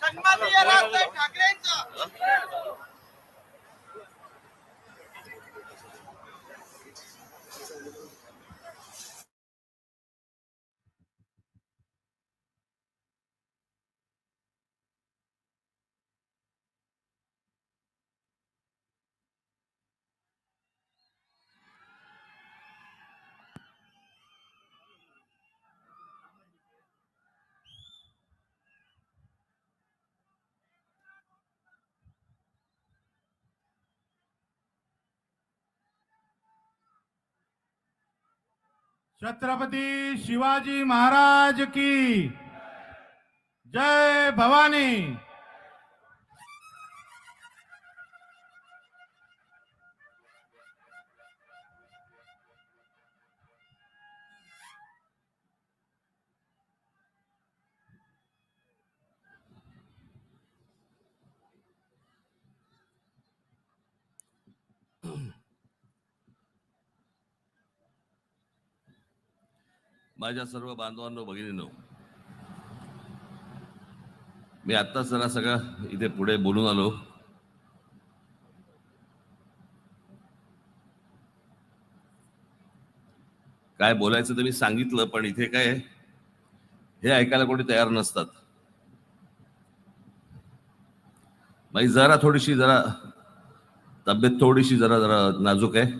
Come on, Chhatrapati Shivaji Maharaj की जय भवानी। माझ्या सर्व बांधवांनो भगिनीनो मी आत्ताच जरा सगळं इथे पुढे बोलून आलो. काय बोलायचं तर मी सांगितलं पण इथे काय हे ऐकायला कोणी तयार नसतात. माझी जरा थोडीशी जरा तब्येत थोडीशी जरा जरा नाजूक आहे.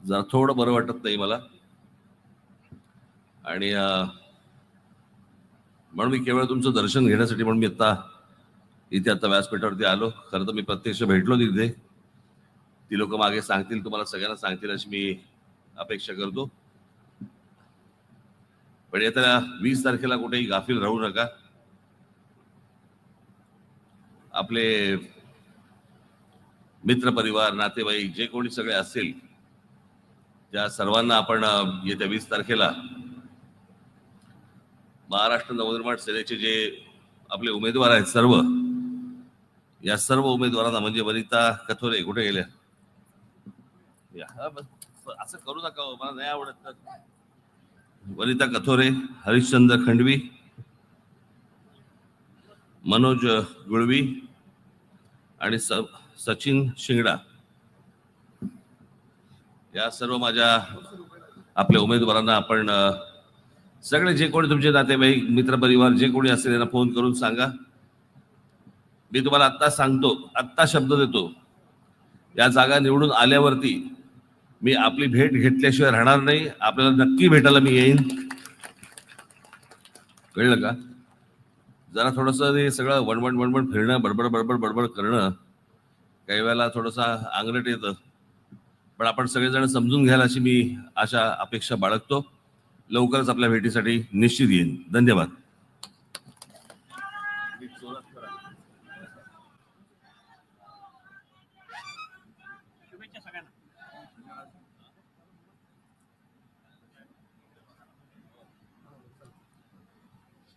जरा थोडं बरं वाटत नाही मला. आणि म्हणून मी केवळ तुमचं दर्शन घेण्यासाठी म्हणून मी आता इथे आता व्यासपीठावरती आलो. खरं तर मी प्रत्यक्ष भेटलो तिथे. ती लोक मागे सांगतील तुम्हाला सगळ्यांना सांगतील अशी मी अपेक्षा करतो. पण येत्या वीस तारखेला कुठेही गाफील राहू नका. आपले मित्र परिवार नातेवाईक जे कोणी सगळे असतील त्या सर्वांना आपण येत्या वीस तारखेला महाराष्ट्र नवनिर्माण सेनेचे जे आपले उमेदवार आहेत सर्व या सर्व उमेदवारांना म्हणजे वनिता कथोरे कुठे गेल्या असं करू नका हो, मला नाही आवडत. वनिता कथोरे हरिश्चंद्र खंडवी मनोज गुळवी आणि स सचिन शिंगडा. या सर्व माझ्या आपल्या उमेदवारांना आपण सगळे जे कोणी तुमचे नातेवाईक मित्रपरिवार जे कोणी असेल त्यांना फोन करून सांगा. मी तुम्हाला आत्ता सांगतो आत्ता शब्द देतो. या जागा निवडून आल्यावरती मी आपली भेट घेतल्याशिवाय राहणार नाही. आपल्याला नक्की भेटायला मी येईन. कळलं का? जरा थोडंसं हे सगळं वणवण वणवण फिरणं बडबड बडबड बडबड करणं काही वेळेला थोडंसं अंगलट येतं. पण आपण सगळेजण समजून घ्याल अशी मी आशा अपेक्षा बाळगतो. लवकरच आपल्या भेटीसाठी निश्चित येईन. धन्यवाद.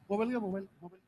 मोबाईल घ्या मोबाईल मोबाईल.